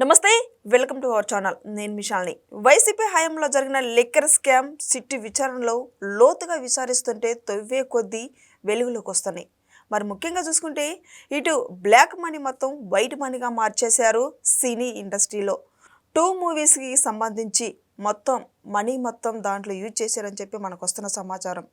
నమస్తే welcome to our channel. నేను మిషాల్ని YCP హయాంలో జరిగిన లిక్కర్ స్కామ్ సిట్టి విచారణలో లోతుగా విచారిస్తుంటే తొవ్వే కొద్దీ వెలుగులోకి వస్తున్నాయి. మరి ముఖ్యంగా చూసుకుంటే ఇటు బ్లాక్ మనీ మొత్తం వైట్ మనీగా మార్చేశారు సినీ ఇండస్ట్రీలో. టూ మూవీస్కి సంబంధించి మొత్తం మనీ మొత్తం దాంట్లో యూజ్ చేశారని చెప్పి మనకు వస్తున్న సమాచారం.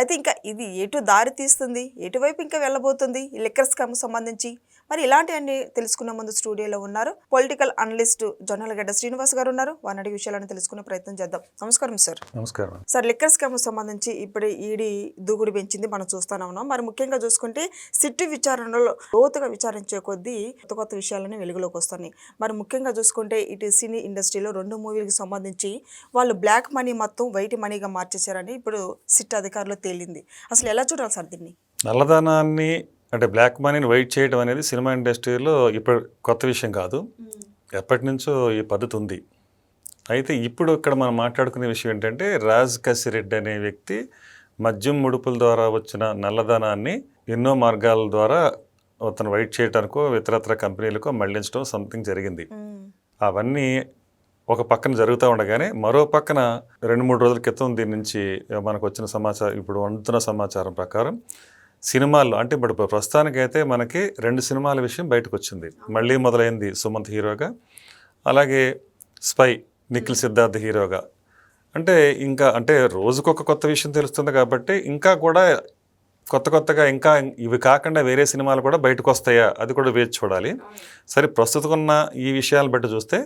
అయితే ఇంకా ఇది ఎటు దారి తీస్తుంది? ఎటువైపు ఇంకా వెళ్ళబోతుంది ఈ లిక్కర్ స్కామ్ సంబంధించి? మరి ఇలాంటివన్నీ తెలుసుకునే ముందు స్టూడియోలో ఉన్నారు. పొలిటికల్ అనలిస్ట్ జొన్నలగడ్డ శ్రీనివాస్ గారు ఉన్నారు. వారి విషయాలను తెలుసుకునే ప్రయత్నం చేద్దాం. నమస్కారం సార్. నమస్కారం సార్ లిక్కర్ స్కామ్ సంబంధించి ఇప్పుడు ఈడీ దూకుడు పెంచింది మనం చూస్తూనే ఉన్నాం. మరి ముఖ్యంగా చూసుకుంటే సిట్టి విచారణలో లోతుగా విచారించే కొద్దీ కొత్త కొత్త విషయాలని వెలుగులోకి వస్తున్నాయి. మరి ముఖ్యంగా చూసుకుంటే ఇటు సినీ ఇండస్ట్రీలో రెండు మూవీలకు సంబంధించి వాళ్ళు బ్లాక్ మనీ మొత్తం వైట్ మనీగా మార్చేశారని ఇప్పుడు సిట్ అధికారులు తేలింది. అసలు ఎలా చూడాలి సార్ దీన్ని? నల్లధనాన్ని అంటే బ్లాక్ మనీని వైట్ చేయడం అనేది సినిమా ఇండస్ట్రీలో ఇప్పుడు కొత్త విషయం కాదు. ఎప్పటి నుంచో ఈ పద్ధతి ఉంది. అయితే ఇప్పుడు ఇక్కడ మనం మాట్లాడుకునే విషయం ఏంటంటే రాజ్ కసిరెడ్డి అనే వ్యక్తి మద్యం ముడుపుల ద్వారా వచ్చిన నల్లధనాన్ని ఎన్నో మార్గాల ద్వారా అతను వైట్ చేయడానికో ఇతరత్ర కంపెనీలకో మళ్ళించడం సంథింగ్ జరిగింది. అవన్నీ ఒక పక్కన జరుగుతూ ఉండగానే మరో పక్కన రెండు మూడు రోజుల క్రితం దీని నుంచి మనకు వచ్చిన సమాచారం ఇప్పుడు అందుతున్న సమాచారం ప్రకారం సినిమాల్లో అంటే ఇప్పుడు ప్రస్తుతానికైతే మనకి రెండు సినిమాల విషయం బయటకు వచ్చింది మళ్ళీ మొదలైంది సుమంత్ హీరోగా అలాగే స్పై నిఖిల్ సిద్ధార్థ్ హీరోగా. అంటే ఇంకా అంటే రోజుకొక కొత్త విషయం తెలుస్తుంది కాబట్టి ఇంకా కూడా కొత్త కొత్తగా ఇంకా ఇవి కాకుండా వేరే సినిమాలు కూడా బయటకు వస్తాయా అది కూడా వేచి చూడాలి. సరే ప్రస్తుతం ఉన్న ఈ విషయాలను బట్టి చూస్తే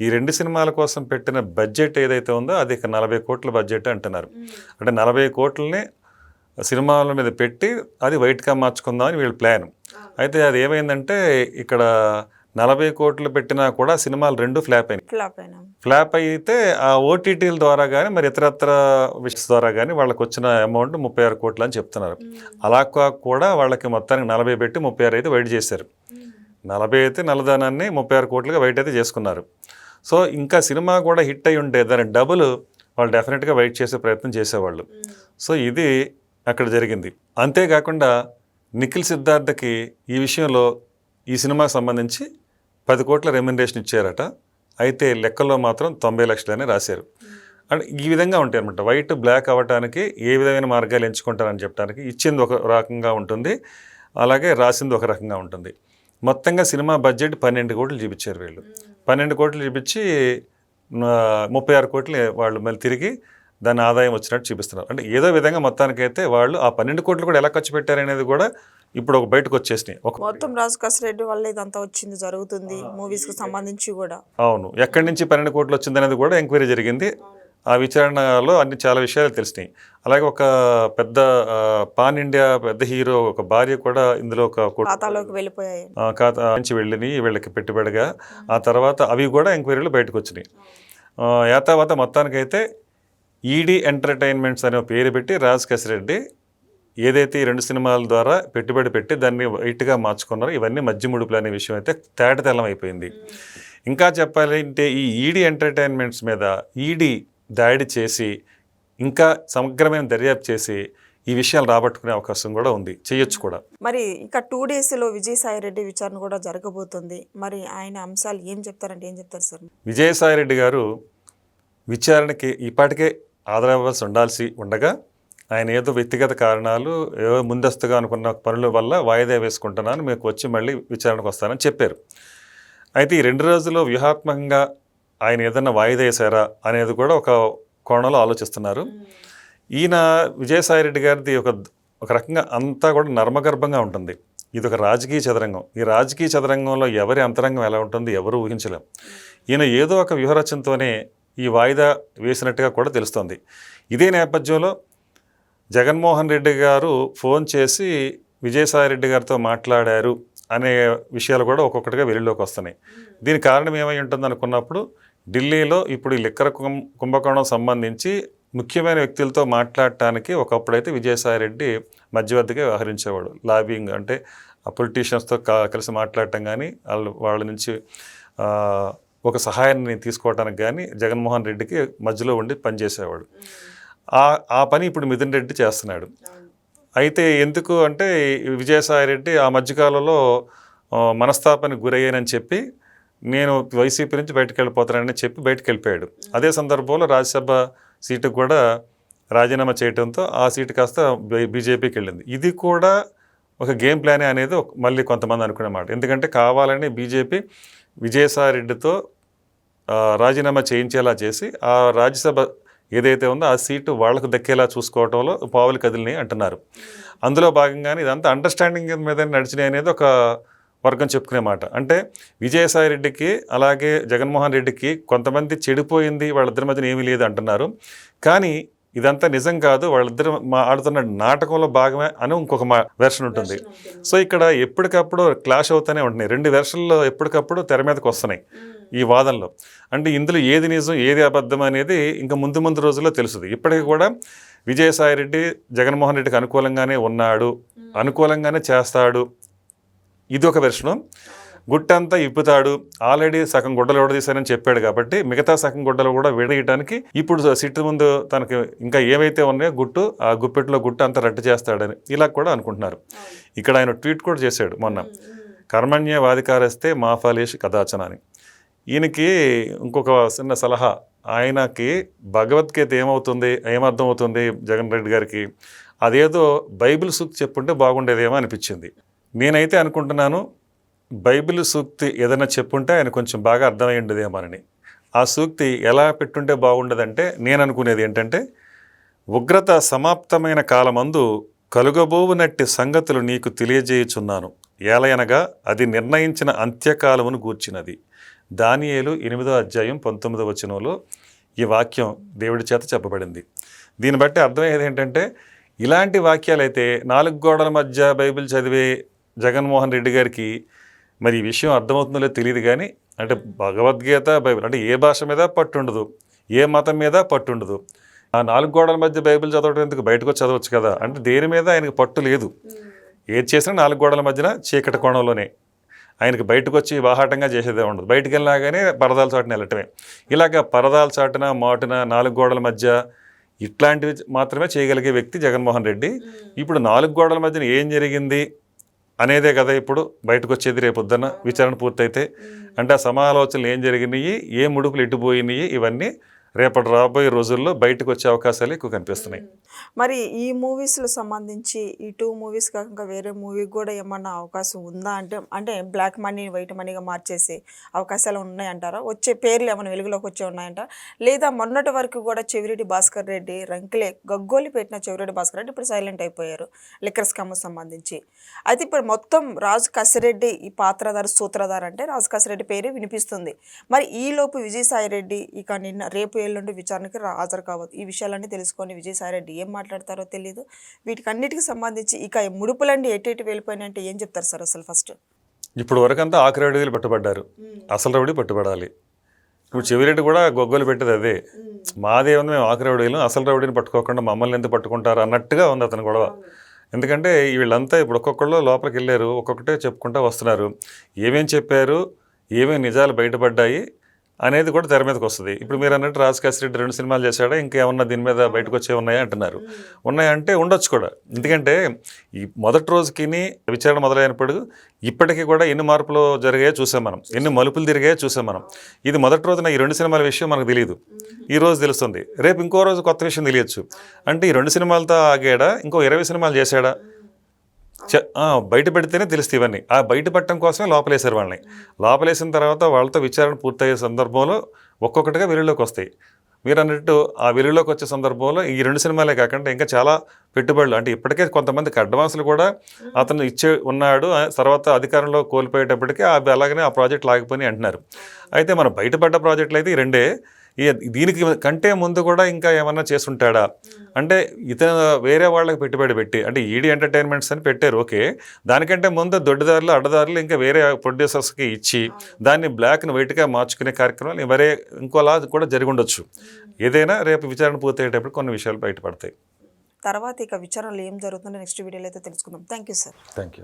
ఈ రెండు సినిమాల కోసం పెట్టిన బడ్జెట్ ఏదైతే ఉందో అది ఇక నలభై కోట్ల బడ్జెట్ అంటున్నారు. అంటే నలభై కోట్లని సినిమాల మీద పెట్టి అది వైట్గా మార్చుకుందామని వీళ్ళ ప్లాన్. అయితే అది ఏమైందంటే ఇక్కడ నలభై కోట్లు పెట్టినా కూడా సినిమాలు రెండు ఫ్లాప్ అయినాయి. ఫ్లాప్ అయినా ఫ్లాప్ అయితే ఆ ఓటీటీల ద్వారా కానీ మరి ఇతరత్ర విషయస్ ద్వారా కానీ వాళ్ళకి వచ్చిన అమౌంట్ ముప్పై ఆరు కోట్లు అని చెప్తున్నారు. అలా కూడా వాళ్ళకి మొత్తానికి నలభై పెట్టి ముప్పై ఆరు అయితే వైట్ చేశారు. నలభై అయితే నల్లధనాన్ని ముప్పై ఆరు కోట్లుగా వైట్ అయితే చేసుకున్నారు. సో ఇంకా సినిమా కూడా హిట్ అయి ఉంటే దాని డబుల్ వాళ్ళు డెఫినెట్గా వైట్ చేసే ప్రయత్నం చేసేవాళ్ళు. సో ఇది అక్కడ జరిగింది. అంతేకాకుండా నిఖిల్ సిద్ధార్థకి ఈ విషయంలో ఈ సినిమాకి సంబంధించి పది కోట్ల రెమ్యునరేషన్ ఇచ్చారట. అయితే లెక్కల్లో మాత్రం తొంభై లక్షలని రాశారు. అంటే ఈ విధంగా ఉంటాయి అనమాట వైట్ బ్లాక్ అవ్వటానికి ఏ విధమైన మార్గాలు ఎంచుకుంటారని చెప్పడానికి ఇచ్చింది ఒక రకంగా ఉంటుంది. అలాగే రాసింది ఒక రకంగా ఉంటుంది. మొత్తంగా సినిమా బడ్జెట్ పన్నెండు కోట్లు చూపించారు వీళ్ళు. పన్నెండు కోట్లు చూపించి ముప్పై ఆరు కోట్లు వాళ్ళు మళ్ళీ తిరిగి దాని ఆదాయం వచ్చినట్టు చూపిస్తున్నారు. అంటే ఏదో విధంగా మొత్తానికైతే వాళ్ళు ఆ పన్నెండు కోట్లు కూడా ఎలా ఖర్చు పెట్టారనేది కూడా ఇప్పుడు ఒక బయటకు వచ్చేసినాయి. ఒక మొత్తం రాజు కసిరెడ్డి వల్ల ఇదంతా వచ్చింది జరుగుతుంది మూవీస్కి సంబంధించి కూడా. అవును. ఎక్కడి నుంచి పన్నెండు కోట్లు వచ్చిందనేది కూడా ఎంక్వైరీ జరిగింది. ఆ విచారణలో అన్ని చాలా విషయాలు తెలిసినాయి. అలాగే ఒక పెద్ద పాన్ ఇండియా పెద్ద హీరో ఒక భార్య కూడా ఇందులో ఒక ఖాతాలోకి వెళ్ళిపోయాయి. ఆ, ఖాతా నుంచి వెళ్ళిని వీళ్ళకి పెట్టుబడిగా. ఆ తర్వాత అవి కూడా ఎంక్వైరీలు బయటకు వచ్చినాయి. ఆ, ఆ తర్వాత మొత్తానికైతే ఈడీ ఎంటర్టైన్మెంట్స్ అనే పేరు పెట్టి రాజ్ కసిరెడ్డి ఏదైతే ఈ రెండు సినిమాల ద్వారా పెట్టుబడి పెట్టి దాన్ని వైట్గా మార్చుకున్నారో ఇవన్నీ మధ్య ముడుపులు అనే విషయం అయితే తేటతెల్లం అయిపోయింది. ఇంకా చెప్పాలంటే ఈ ఈడీ ఎంటర్టైన్మెంట్స్ మీద ఈడీ దాడి చేసి ఇంకా సమగ్రమైన దర్యాప్తు చేసి ఈ విషయాలు రాబట్టుకునే అవకాశం కూడా ఉంది. చేయొచ్చు కూడా. మరి ఇక టూ డేస్లో విజయసాయి రెడ్డి విచారణ కూడా జరగబోతుంది. మరి ఆయన అంశాలు ఏం చెప్తారంటే ఏం చెప్తారు సార్? విజయసాయి రెడ్డి గారు విచారణకి ఇప్పటికే ఆదరవలసి ఉండాల్సి ఉండగా ఆయన ఏదో వ్యక్తిగత కారణాలు ఏదో ముందస్తుగా అనుకున్న పనుల వల్ల వాయిదా వేసుకుంటున్నాను మీకు వచ్చి మళ్ళీ విచారణకు వస్తానని చెప్పారు. అయితే ఈ రెండు రోజుల్లో వ్యూహాత్మకంగా ఆయన ఏదన్నా వాయిదా వేశారా అనేది కూడా ఒక కోణంలో ఆలోచిస్తున్నారు. ఈయన విజయసాయి రెడ్డి గారిది ఒక ఒక రకంగా అంతా కూడా నర్మగర్భంగా ఉంటుంది. ఇది ఒక రాజకీయ చదరంగం. ఈ రాజకీయ చదరంగంలో ఎవరి అంతరంగం ఎలా ఉంటుంది ఎవరు ఊహించలేం. ఈయన ఏదో ఒక వ్యూహరచనతోనే ఈ వాయిదా వేసినట్టుగా కూడా తెలుస్తోంది. ఇదే నేపథ్యంలో జగన్మోహన్ రెడ్డి గారు ఫోన్ చేసి విజయసాయి రెడ్డి గారితో మాట్లాడారు అనే విషయాలు కూడా ఒక్కొక్కటిగా వెలుగులోకి వస్తున్నాయి. దీని కారణం ఏమై ఉంటుంది అనుకున్నప్పుడు ఢిల్లీలో ఇప్పుడు ఈ లిక్కర కుంభకోణం సంబంధించి ముఖ్యమైన వ్యక్తులతో మాట్లాడటానికి ఒకప్పుడైతే విజయసాయి రెడ్డి మధ్యవర్తిగా వ్యవహరించేవాడు. లాబింగ్ అంటే పొలిటీషియన్స్తో కలిసి మాట్లాడటం కానీ వాళ్ళు వాళ్ళ నుంచి ఒక సహాయాన్ని నేను తీసుకోవడానికి కానీ జగన్మోహన్ రెడ్డికి మధ్యలో ఉండి పనిచేసేవాడు ఆ ఆ పని ఇప్పుడు మిథున్ రెడ్డి చేస్తున్నాడు. అయితే ఎందుకు అంటే విజయసాయి రెడ్డి ఆ మధ్యకాలంలో మనస్తాపానికి గురయ్యానని చెప్పి నేను వైసీపీ నుంచి బయటకు వెళ్ళిపోతానని చెప్పి బయటకు వెళ్ళిపోయాడు అదే సందర్భంలో రాజ్యసభ సీటు కూడా రాజీనామా చేయడంతో ఆ సీటు కాస్త బీజేపీకి వెళ్ళింది. ఇది కూడా ఒక గేమ్ ప్లానే అనేది ఒక- మళ్ళీ కొంతమంది అనుకునే మాట ఎందుకంటే కావాలని బీజేపీ విజయసాయి రెడ్డితో రాజీనామా చేయించేలా చేసి ఆ రాజ్యసభ ఏదైతే ఉందో ఆ సీటు వాళ్ళకు దక్కేలా చూసుకోవడంలో పావులు కదిలినాయి అంటున్నారు. అందులో భాగంగానే ఇదంతా అండర్స్టాండింగ్ మీద నడిచినాయి అనేది ఒక వర్గం చెప్పుకునే మాట అంటే విజయసాయి రెడ్డికి అలాగే జగన్మోహన్ రెడ్డికి కొంతమంది చెడిపోయింది వాళ్ళిద్దరి మధ్యన ఏమీ లేదు అంటున్నారు. కానీ ఇదంతా నిజం కాదు వాళ్ళిద్దరు మా ఆడుతున్న నాటకంలో భాగమే అని ఇంకొక మా వెర్షన్ ఉంటుంది. సో ఇక్కడ ఎప్పటికప్పుడు క్లాష్ అవుతూనే ఉంటున్నాయి. రెండు వెర్షన్లు ఎప్పటికప్పుడు తెర మీదకి వస్తున్నాయి ఈ వాదనలో. అంటే ఇందులో ఏది నిజం ఏది అబద్ధం అనేది ఇంకా ముందు ముందు రోజుల్లో తెలుస్తుంది ఇప్పటికీ కూడా విజయసాయి రెడ్డి జగన్మోహన్ రెడ్డికి అనుకూలంగానే ఉన్నాడు అనుకూలంగానే చేస్తాడు. ఇది ఒక వెర్షను గుట్టంతా ఇప్పుతాడు. ఆల్రెడీ సగం గుడ్డలు విడదీశానని చెప్పాడు కాబట్టి మిగతా సగం గుడ్డలు కూడా విడదీయడానికి ఇప్పుడు సిట్టు ముందు తనకి ఇంకా ఏవైతే ఉన్నాయో గుట్టు ఆ గుప్పెట్లో గుట్టు అంతా రట్టు చేస్తాడని ఇలా కూడా అనుకుంటున్నారు. ఇక్కడ ఆయన ట్వీట్ కూడా చేశాడు మొన్న. కర్మణ్య వాధికారస్తే మాఫాలేష్ కదాచన అని ఈయనకి ఇంకొక చిన్న సలహా. ఆయనకి భగవద్గీత ఏమవుతుంది ఏమర్థం అవుతుంది జగన్ రెడ్డి గారికి? అదేదో బైబిల్ సూక్తి చెప్పుంటే బాగుండేదేమో అనిపించింది. నేనైతే అనుకుంటున్నాను బైబిల్ సూక్తి ఏదైనా చెప్పుంటే ఆయన కొంచెం బాగా అర్థమై ఉండదేమోనని ఆ సూక్తి ఎలా పెట్టుంటే బాగుండదంటే నేను అనుకునేది ఏంటంటే ఉగ్రత సమాప్తమైన కాలమందు కలుగబోవునట్టి సంగతులు నీకు తెలియజేయుచున్నాను. ఏలయనగా అది నిర్ణయించిన అంత్యకాలమును గూర్చినది. దానియేలు ఎనిమిదో అధ్యాయం పంతొమ్మిదో వచనంలో ఈ వాక్యం దేవుడి చేత చెప్పబడింది. దీన్ని బట్టి అర్థమయ్యేది ఏంటంటే ఇలాంటి వాక్యాలు అయితే నాలుగు గోడల మధ్య బైబిల్ చదివే జగన్మోహన్ రెడ్డి గారికి మరి ఈ విషయం అర్థమవుతుందో లేదో తెలియదు కానీ అంటే భగవద్గీత బైబిల్ అంటే ఏ భాష మీద పట్టుండదు ఏ మతం మీద పట్టుండదు. ఆ నాలుగు గోడల మధ్య బైబిల్ చదవడం ఎందుకు? బయటకు వచ్చి చదవచ్చు కదా. అంటే దేని మీద ఆయనకు పట్టు లేదు. ఏది చేసినా నాలుగు గోడల మధ్యన చీకటి కోణంలోనే. ఆయనకి బయటకు వచ్చి బాహాటంగా చేసేదే ఉండదు. బయటికి వెళ్ళినాగానే పరదాల చాటున వెళ్ళటమే. ఇలాగ పరదాల చాటున మాటున నాలుగు గోడల మధ్య ఇట్లాంటివి మాత్రమే చేయగలిగే వ్యక్తి జగన్మోహన్ రెడ్డి. ఇప్పుడు నాలుగు గోడల మధ్యన ఏం జరిగింది? అనేదే కదా ఇప్పుడు బయటకు వచ్చేది రేపు విచారణ పూర్తయితే. అంటే ఆ సమాలోచనలు ఏం జరిగినాయి ఏ ముడుపులు ఎట్టుపోయినాయి ఇవన్నీ రేపటి రాబోయే రోజుల్లో బయటకు వచ్చే అవకాశాలు ఎక్కువ కనిపిస్తున్నాయి. మరి ఈ మూవీస్లో సంబంధించి ఈ టూ మూవీస్ కాకుండా వేరే మూవీకి కూడా ఏమన్నా అవకాశం ఉందా? అంటే అంటే బ్లాక్ మనీ వైట్ మనీగా మార్చేసే అవకాశాలు ఉన్నాయంటారా? వచ్చే పేర్లు ఏమైనా వెలుగులోకి వచ్చే ఉన్నాయంట లేదా మొన్నటి వరకు కూడా చెవిరెడ్డి భాస్కర్ రెడ్డి రంకిలే గగ్గోలి పెట్టిన చెవిరెడ్డి భాస్కర్ రెడ్డి ఇప్పుడు సైలెంట్ అయిపోయారు లిక్కర్ స్కామ్ సంబంధించి. అయితే ఇప్పుడు మొత్తం రాజు కసిరెడ్డి ఈ పాత్రధార సూత్రధార అంటే రాజు కసిరెడ్డి పేరు వినిపిస్తుంది. మరి ఈలోపు విజయసాయి రెడ్డి ఇక నిన్న రేపు ఎల్లుండి విచారణకి రా- హాజరు కావద్దు. ఈ విషయాలన్నీ తెలుసుకొని విజయసాయి రెడ్డి ఏం మాట్లాడతారో తెలియదు వీటికన్నిటికి సంబంధించి ఇక ఈ ముడుపులన్నీ ఎటు ఎటు వెళ్ళిపోయినాయంటే ఏం చెప్తారు సార్ అసలు ఫస్ట్? ఇప్పుడు వరకంతా ఆఖరి రౌడీలు పట్టుబడ్డారు. అసలు రౌడీ పట్టుబడాలి. ఇప్పుడు చెవిరెడ్డి కూడా గొగ్గలు పెట్టేది అదే. మాదే ఉంది మేము ఆఖరి రౌడీలు అసలు రౌడీని పట్టుకోకుండా మమ్మల్ని ఎందుకు పట్టుకుంటారు అన్నట్టుగా ఉంది అతను గొడవ. ఎందుకంటే వీళ్ళంతా ఇప్పుడు ఒక్కొక్కళ్ళు లోపలికి వెళ్ళారు ఒక్కొక్కటే చెప్పుకుంటూ వస్తున్నారు. ఏమేం చెప్పారు ఏమేమి నిజాలు బయటపడ్డాయి అనేది కూడా తెర మీదకి వస్తుంది. ఇప్పుడు మీరు అన్నట్టు రాజ్ రెడ్డి రెండు సినిమాలు చేశాడా ఇంకేమన్నా దీని మీద బయటకు వచ్చే ఉన్నాయా అంటున్నారు. ఉన్నాయంటే ఉండొచ్చు కూడా. ఎందుకంటే ఈ మొదటి రోజుకి విచారణ మొదలైనప్పుడు ఇప్పటికీ కూడా ఎన్ని మార్పులు జరిగాయో చూసాం మనం. ఎన్ని మలుపులు తిరిగాయో చూసాం మనం. ఇది మొదటి రోజున ఈ రెండు సినిమాల విషయం మనకు తెలియదు ఈ రోజు తెలుస్తుంది. రేపు ఇంకో రోజు కొత్త విషయం తెలియచ్చు. అంటే ఈ రెండు సినిమాలతో ఆగాడా ఇంకో ఇరవై సినిమాలు చేశాడా? బయట పెడితేనే తెలుస్తాయి ఇవన్నీ. ఆ బయట పెట్టడం కోసమే లోపలేశారు వాళ్ళని. లోపలేసిన తర్వాత వాళ్ళతో విచారణ పూర్తయ్యే సందర్భంలో ఒక్కొక్కటిగా వెలుగులోకి వస్తాయి. మీరు అన్నట్టు ఆ వెలుగులోకి వచ్చే సందర్భంలో ఈ రెండు సినిమాలే కాకుండా ఇంకా చాలా పెట్టుబడులు అంటే ఇప్పటికే కొంతమందికి అడ్వాన్సులు కూడా అతను ఇచ్చే ఉన్నాడు తర్వాత అధికారంలో కోల్పోయేటప్పటికీ అవి అలాగనే ఆ ప్రాజెక్ట్ లాగిపోయి అంటున్నారు. అయితే మన బయటపడ్డ ప్రాజెక్టులు అయితే ఈ రెండే. దీనికి కంటే ముందు కూడా ఇంకా ఏమన్నా చేసుంటాడా అంటే ఇతను వేరే వాళ్ళకి పెట్టుబడి పెట్టి అంటే ఈడీ ఎంటర్టైన్మెంట్స్ అని పెట్టారు ఓకే. దానికంటే ముందు దొడ్డిదారులు అడ్డదారులు ఇంకా వేరే ప్రొడ్యూసర్స్కి ఇచ్చి దాన్ని బ్లాక్ని వైట్గా మార్చుకునే కార్యక్రమాలు మరే ఇంకోలా కూడా జరిగి ఉండొచ్చు ఏదైనా రేపు విచారణ పూర్తయ్యేటప్పుడు కొన్ని విషయాలు బయటపడతాయి. తర్వాత ఇక విచారణలో ఏం జరుగుతుందో నెక్స్ట్ వీడియోలో అయితే తెలుసుకుందాం. Thank you sir thank you